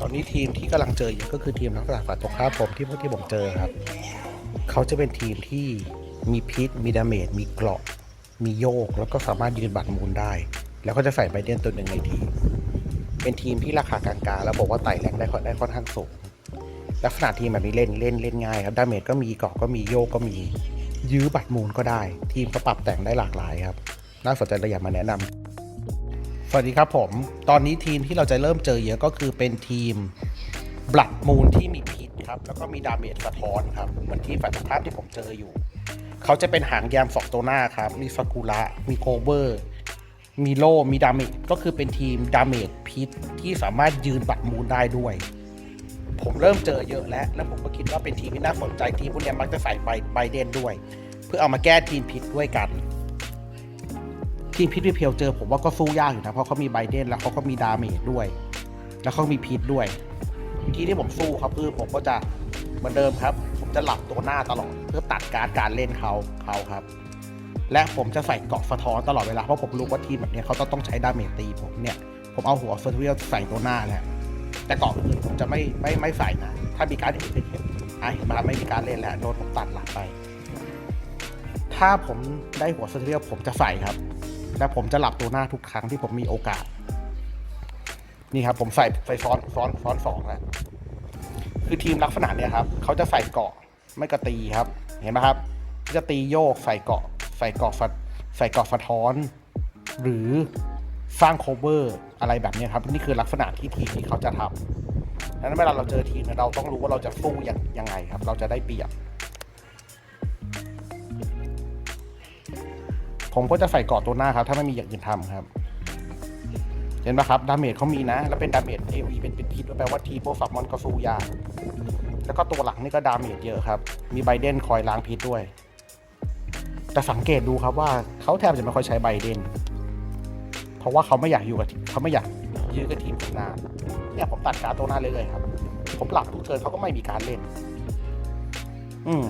ตอนนี้ทีมที่กำลังเจออยู่ก็คือทีมนักษาฝ่ายตรงข้ามผมที่พวกที่ผมเจอครับ เขาจะเป็นทีมที่มีพิษ มีดาเมจ มีเกราะ มีโยก แล้วก็สามารถยืนบัตรมูลได้ แล้วก็จะใส่ไบเดนตัวหนึ่งในทีม เป็นทีมที่ราคากลางๆแล้วบอกว่าไต่แรงได้ค่อนได้ค่อนข้างสูง ลักษณะทีมแบบนี้เล่นเล่นเล่นง่ายครับดาเมจก็มีเกราะก็มีโยกก็มี ยื้อบัตรมูลก็ได้ ทีมก็ปรับแต่งได้หลากหลายครับ น่าสนใจเราอยากมาแนะนำส วัสดีครับผม ตอนนี้ทีมที่เราจะเริ่มเจอเยอะก็คือเป็นทีมบลัดมูลที่มีพิษครับ แล้วก็มีดาเมจสะท้อนครับ เหมือนที่ฝ่ายตรงข้ามที่ผมเจออยู่ เขาจะเป็นหางแยมสองตัวหน้าครับ มีฟากุระมีโคเวอร์ มีโลมีดาเมจก็คือเป็นทีมดาเมจพิษที่สามารถยืนบัตรมูลได้ด้วย ผมเริ่มเจอเยอะแล้ว แล้วผมก็คิดว่าเป็นทีมที่น่าสนใจทีมพวกนี้มักจะใส่ไบไบเดนด้วย เพื่อเอามาแก้ทีมพิษด้วยกัน ทีมพิษเพียวเจอผมว่าก็สู้ยากอยู่นะ เพราะเขามีไบเดนแล้วเขาก็มีดาเมจด้วย แล้วเขามีพิษด้วยวิธีที่ผมสู้ครับคือผมก็จะเหมือนเดิมครับ ผมจะหลับตัวหน้าตลอด เพื่อตัดการดการเล่นเขาเขาครับ และผมจะใส่เกราะสะท้อนตลอดเวลาเพราะผมรู้ว่าทีมแบบเนี้ยเขาต้องใช้ดาเมจตีผมเนี่ยผมเอาหัวเฟอร์เรียลใส่ตัวหน้าแล้วแต่เกราะอื่นผมจะไม่ไม่ไม่ใส่นะ ถ้ามีการดอื่นเห็นอะเห็นไหมครับไม่มีการเล่นแล้วโดนผมตัดหลังไป ถ้าผมได้หัวเฟอร์เรียลผมจะใส่ครับ และผมจะหลับตัวหน้าทุกครั้งที่ผมมีโอกาส นี่ครับ ผมใส่ใส่ซ้อนซ้อนซ้อนสองแล้วคือทีมลักษณะเนี่ยครับเขาจะใส่เกาะไม่กระตีครับ เห็นไหมครับ จะตีโยกใส่เกาะ ใส่เกาะฟัดใส่เกาะสะท้อน หรือสร้างโคเวอร์อะไรแบบนี้ครับ นี่คือลักษณะที่ทีมที่เขาจะทำดังนั้นเวลาเราเจอทีมเนี่ยเราต้องรู้ว่าเราจะสู้ยังยังไงครับ เราจะได้เปรียบ ผมก็จะใส่เกาะตัวหน้าครับ ถ้าไม่มีอย่างอื่นทำครับ เห็นไหมครับ ดาเมจเขามีนะ แล้วเป็นดาเมจเอวีเป็นเป็นพิษแปลว่าทีพวกฝักมอนก็สู้ยากแล้วก็ตัวหลังนี่ก็ดาเมจเยอะครับ มีไบเดนคอยล้างพิษด้วย แต่สังเกตดูครับว่าเขาแทบจะไม่ค่อยใช้ไบเดน เพราะว่าเขาไม่อยากอยู่กับเขาไม่อยากยื้อกับทีมนานเนี่ยผมตัดการดตัวหน้าเลยๆครับ ผมหลับทุกเทิร์นเขาก็ไม่มีการเล่น อืม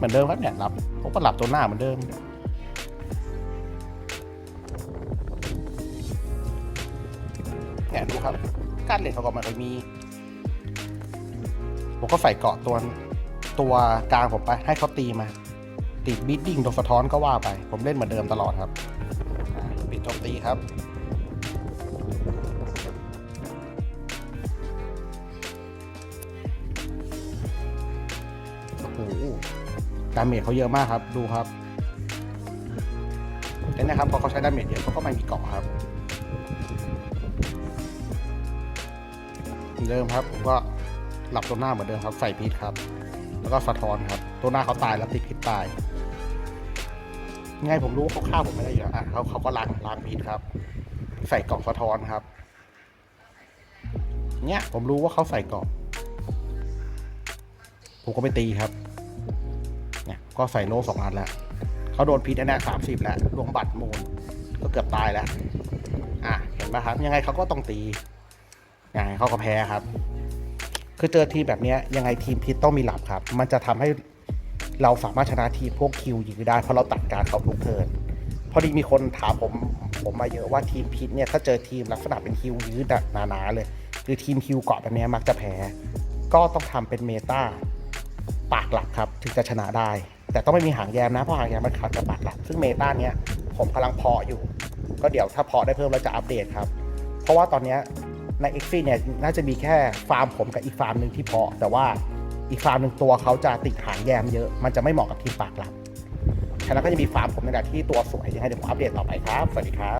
เหมือนเดิมครับเนี่ยหลับผมก็หลับตัวหน้าเหมือนเดิมเนี่ยดูครับการเล่นเขาก็ไม่ค่อยมี ผมก็ใส่เกาะตัวตัวกลางผมไป ให้เขาตีมา ติดบีดดิ้งโดนสะท้อนก็ว่าไป ผมเล่นเหมือนเดิมตลอดครับปิดโจมตีครับาเมจเขาเยอะมากครับ ดูครับเห็นนะครับพอเขาใช้ดาเมจเยอะเขาก็ไม่มีเกาะครับ เดิมครับผมก็หลับตัวหน้าเหมือนเดิมครับ ใส่พิษครับ แล้วก็สะท้อนครับ ตัวหน้าเขาตายแล้วติดพิษตายไงผมรู้ว่าเขาฆ่าผมไม่ได้อยู่แล้วอะเขาเขาก็ล้างล้างพิษครับ ใส่เกาะสะท้อนครับ เนี่ยผมรู้ว่าเขาใส่เกาะผมก็ไปตีครับ ก็ใส่โล่สองอันแล้วเขาโดนพิษแน่สามสิบแล้วรวมบัตรมูล ก็เกือบตายแล้ว อะเห็นไหมครับ ยังไงเขาก็ต้องตียังไงเขาก็แพ้ครับ คือเจอทีมแบบนี้ยังไงทีมพิษต้องมีหลับครับ มันจะทำให้เราสามารถชนะทีมพวกคิวยื้อได้เพราะเราตัดการเขาทุกเทิร์นพอดีมีคนถามผมผมมาเยอะว่าทีมพิษเนี่ยถ้าเจอทีมลักษณะเป็นคิวยื้อแบบหนาๆเลย คือทีมคิวเกาะแบบนี้มักจะแพ้ ก็ต้องทำเป็นเมตาปากหลักครับ ถึงจะชนะได้ แต่ต้องไม่มีหางแยมนะ เพราะหางแยมมันขัดกับปากหลัก ซึ่งเมตาเนี้ยผมกำลังเพาะอยู่ ก็เดี๋ยวถ้าเพาะได้เพิ่มเราจะอัปเดตครับ เพราะว่าตอนเนี้ยใน x อเนี่ยน่าจะมีแค่ฟาร์มผมกับอีกฟาร์มหนึ่งที่เพาะ แต่ว่าอีกฟาร์มหนึ่งตัวเขาจะติดหางแยมเยอะ มันจะไม่เหมาะกับทีมปากหลักฉะนั้นก็จะมีฟาร์มผมในแบบที่ตัวสวยยังไงเดี๋ยวผมอัปเดตต่อไปครับ สวัสดีครับ